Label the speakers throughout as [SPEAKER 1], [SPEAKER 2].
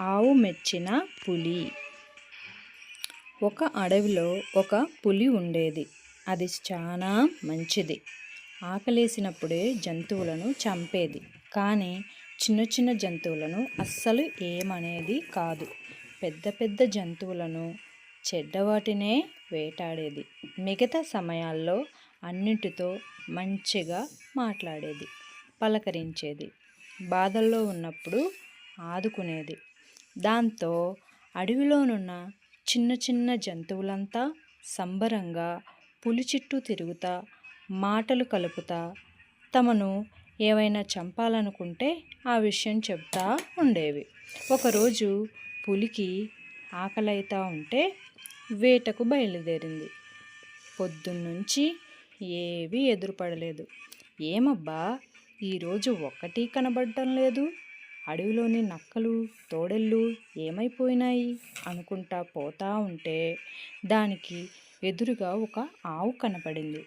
[SPEAKER 1] ఆవు మెచ్చిన పులి. ఒక అడవిలో ఒక పులి ఉండేది. అది చాలా మంచిది. ఆకలేసినప్పుడే జంతువులను చంపేది. కానీ చిన్న చిన్న జంతువులను అస్సలు ఏమనేది కాదు. పెద్ద పెద్ద జంతువులను చెడ్డవాటినే వేటాడేది. మిగతా సమయాల్లో అన్నిటితో మంచిగా మాట్లాడేది. పలకరించేది. బాధల్లో ఉన్నప్పుడు ఆదుకునేది. దాంతో అడవిలోనున్న చిన్న చిన్న జంతువులంతా సంబరంగా పులి చుట్టూ తిరుగుతా మాటలు కలుపుతా తమను ఏవైనా చంపాలనుకుంటే ఆ విషయం చెప్తా ఉండేవి. ఒకరోజు పులికి ఆకలైతా ఉంటే వేటకు బయలుదేరింది. పొద్దున్నుంచి ఏవీ ఎదురుపడలేదు. ఏమబ్బా ఈరోజు ఒక్కటి కనబడటం లేదు. అడవిలోని నక్కలు తోడెళ్ళు ఏమైపోయినాయి అనుకుంటా పోతా ఉంటే దానికి ఎదురుగా ఒక ఆవు కనపడింది.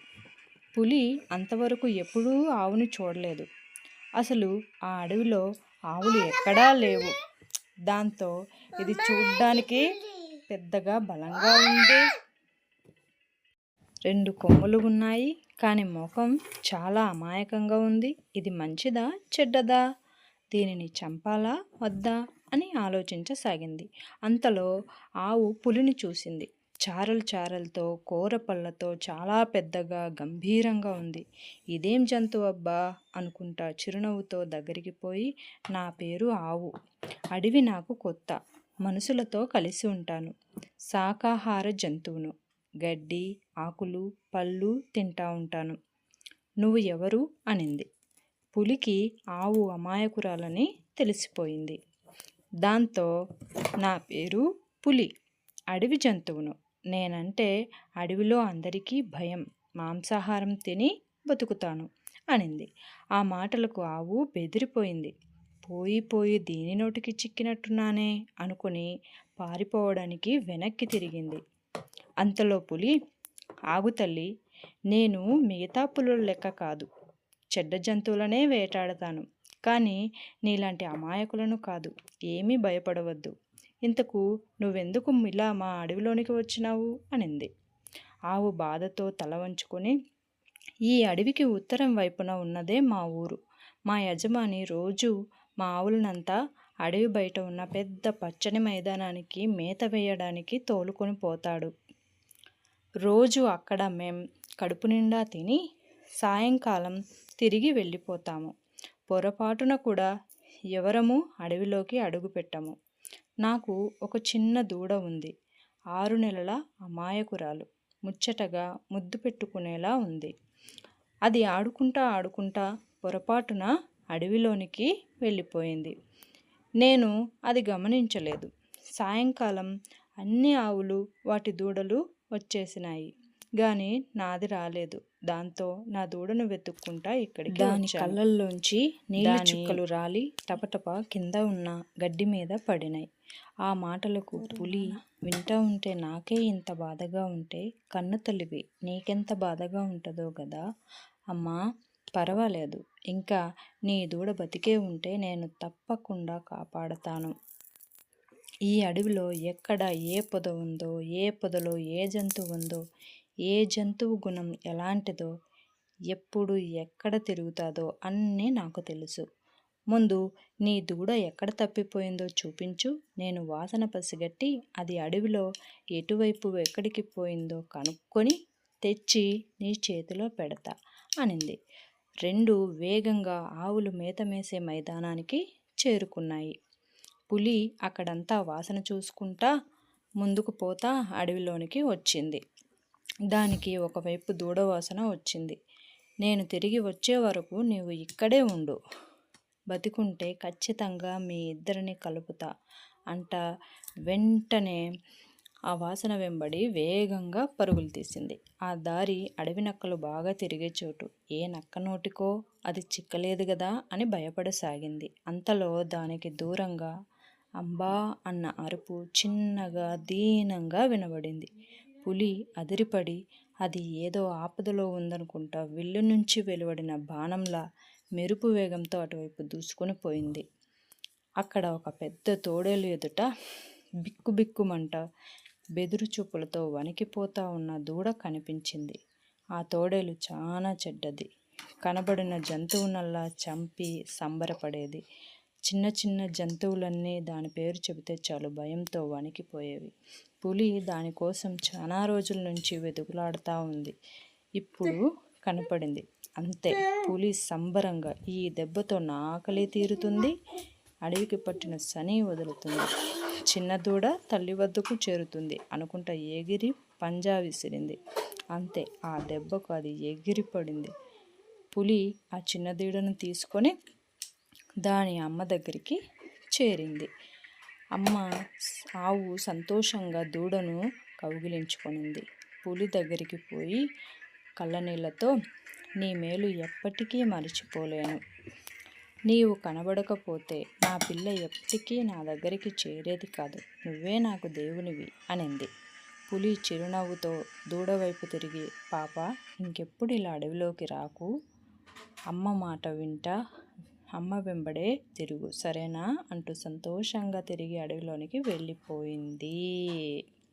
[SPEAKER 1] పులి అంతవరకు ఎప్పుడూ ఆవును చూడలేదు. అసలు ఆ అడవిలో ఆవులు ఎక్కడా లేవు. దాంతో ఇది చూడ్డానికి పెద్దగా బలంగా ఉంది. రెండు కొమ్ములు ఉన్నాయి కానీ ముఖం చాలా అమాయకంగా ఉంది. ఇది మంచిదా చెడ్డదా? దీనిని చంపాలా? వద్దా? అని ఆలోచించసాగింది. అంతలో ఆవు పులిని చూసింది. చారలు చారలతో కూరపళ్ళతో చాలా పెద్దగా గంభీరంగా ఉంది. ఇదేం జంతువు అబ్బా అనుకుంటా చిరునవ్వుతో దగ్గరికి పోయి నా పేరు ఆవు. అడవి నాకు కొత్త. మనుషులతో కలిసి ఉంటాను. శాకాహార జంతువును. గడ్డి ఆకులు పళ్ళు తింటా ఉంటాను. నువ్వు ఎవరు అనింది. పులికి ఆవు అమాయకురాలని తెలిసిపోయింది. దాంతో నా పేరు పులి అడవి జంతువును. నేనంటే అడవిలో అందరికీ భయం మాంసాహారం తిని బతుకుతాను అనింది. ఆ మాటలకు ఆవు బెదిరిపోయింది. పోయి పోయి దీని నోటికి చిక్కినట్టున్నానే అనుకుని పారిపోవడానికి వెనక్కి తిరిగింది. అంతలో పులి ఆగు తల్లి నేను మిగతా పులుల లెక్క కాదు. చెడ్డ జంతువులనే వేటాడతాను. కానీ నీలాంటి అమాయకులను కాదు ఏమీ భయపడవద్దు. ఇంతకు నువ్వెందుకు ఇలా మా అడవిలోనికి వచ్చినావు? అనింది. ఆవు బాధతో తల వంచుకొని ఈ అడవికి ఉత్తరం వైపున ఉన్నదే మా ఊరు. మా యజమాని రోజు మా ఆవులనంతా అడవి బయట ఉన్న పెద్ద పచ్చని మైదానానికి మేత వేయడానికి తోలుకొని పోతాడు. రోజు అక్కడ మేం కడుపు నిండా తిని సాయంకాలం తిరిగి వెళ్ళిపోతాము. పొరపాటున కూడా ఎవరము అడవిలోకి అడుగుపెట్టము నాకు ఒక చిన్న దూడ ఉంది. ఆరు నెలల అమాయకురాలు. ముచ్చటగా ముద్దు పెట్టుకునేలా ఉంది. అది ఆడుకుంటా ఆడుకుంటా పొరపాటున అడవిలోనికి వెళ్ళిపోయింది. నేను అది గమనించలేదు. సాయంకాలం అన్ని ఆవులు వాటి దూడలు వచ్చేసినాయి. గాని నాది రాలేదు. దాంతో నా దూడను వెతుక్కుంటా ఇక్కడికి దాని కళ్ళల్లోంచి నీళ్ళ చుక్కలు రాలి టపటప కింద ఉన్న గడ్డి మీద పడినాయి. ఆ మాటలకు పులి వింటా ఉంటే నాకే ఇంత బాధగా ఉంటే కన్ను తల్లివి నీకెంత బాధగా ఉంటుందో కదా అమ్మా పర్వాలేదు. ఇంకా నీ దూడ బతికే ఉంటే నేను తప్పకుండా కాపాడతాను. ఈ అడవిలో ఎక్కడ ఏ పొద ఉందో ఏ పొదలో ఏ జంతువు ఉందో ఏ జంతువు గుణం ఎలాంటిదో ఎప్పుడు ఎక్కడ తిరుగుతుందో అన్నీ నాకు తెలుసు. ముందు నీ దూడ ఎక్కడ తప్పిపోయిందో చూపించు. నేను వాసన పసిగట్టి అది అడవిలో ఎటువైపు ఎక్కడికి పోయిందో కనుక్కొని తెచ్చి నీ చేతిలో పెడతా అనింది. రెండు వేగంగా ఆవులు మేత మేసే మైదానానికి చేరుకున్నాయి. పులి అక్కడంతా వాసన చూసుకుంటా ముందుకు పోతా అడవిలోనికి వచ్చింది. దానికి ఒకవైపు దూడవాసన వచ్చింది. నేను తిరిగి వచ్చే వరకు నీవు ఇక్కడే ఉండు. బతికుంటే ఖచ్చితంగా మీ ఇద్దరిని కలుపుతా అంట వెంటనే ఆ వాసన వెంబడి వేగంగా పరుగులు తీసింది. ఆ దారి అడవి నక్కలు బాగా తిరిగే చోటు. ఏ నక్క నోటికో అది చిక్కలేదు కదా అని భయపడసాగింది. అంతలో దానికి దూరంగా అంబా అన్న అరుపు చిన్నగా దీనంగా వినబడింది. పులి అదిరిపడి అది ఏదో ఆపదలో ఉందనుకుంటా విల్లు నుంచి వెలువడిన బాణంలా మెరుపు వేగంతో అటువైపు దూసుకొని పోయింది. అక్కడ ఒక పెద్ద తోడేలు ఎదుట బిక్కుబిక్కుమంట బెదురు చూపులతో వణికిపోతా ఉన్న దూడ కనిపించింది. ఆ తోడేలు చాలా చెడ్డది. కనబడిన జంతువునల్లా చంపి సంబరపడేది. చిన్న చిన్న జంతువులన్నీ దాని పేరు చెబితే చాలు భయంతో వణికిపోయేవి. పులి దానికోసం చాలా రోజుల నుంచి వెతుకులాడుతూ ఉంది. ఇప్పుడు కనపడింది. అంతే పులి సంబరంగా ఈ దెబ్బతో నా ఆకలి తీరుతుంది. అడవికి పట్టిన శని వదులుతుంది. చిన్న దూడ తల్లి వద్దకు చేరుతుంది అనుకుంటా ఎగిరి పంజా విసిరింది. అంతే ఆ దెబ్బకు అది ఎగిరి పడింది పులి ఆ చిన్న దూడను తీసుకొని దాని అమ్మ దగ్గరికి చేరింది. అమ్మ ఆవు సంతోషంగా దూడను కౌగిలించుకొనింది. పులి దగ్గరికి పోయి కళ్ళనీళ్ళతో నీ మేలు ఎప్పటికీ మర్చిపోలేను. నీవు కనబడకపోతే నా పిల్ల ఎప్పటికీ నా దగ్గరికి చేరేది కాదు. నువ్వే నాకు దేవునివి అనింది. పులి చిరునవ్వుతో దూడవైపు తిరిగి పాప ఇంకెప్పుడు ఇలా అడవిలోకి రాకు? అమ్మ మాట వింటా అమ్మ వెంబడే తిరుగు. సరేనా? అంటూ సంతోషంగా తిరిగి అడవిలోనికి వెళ్ళిపోయింది.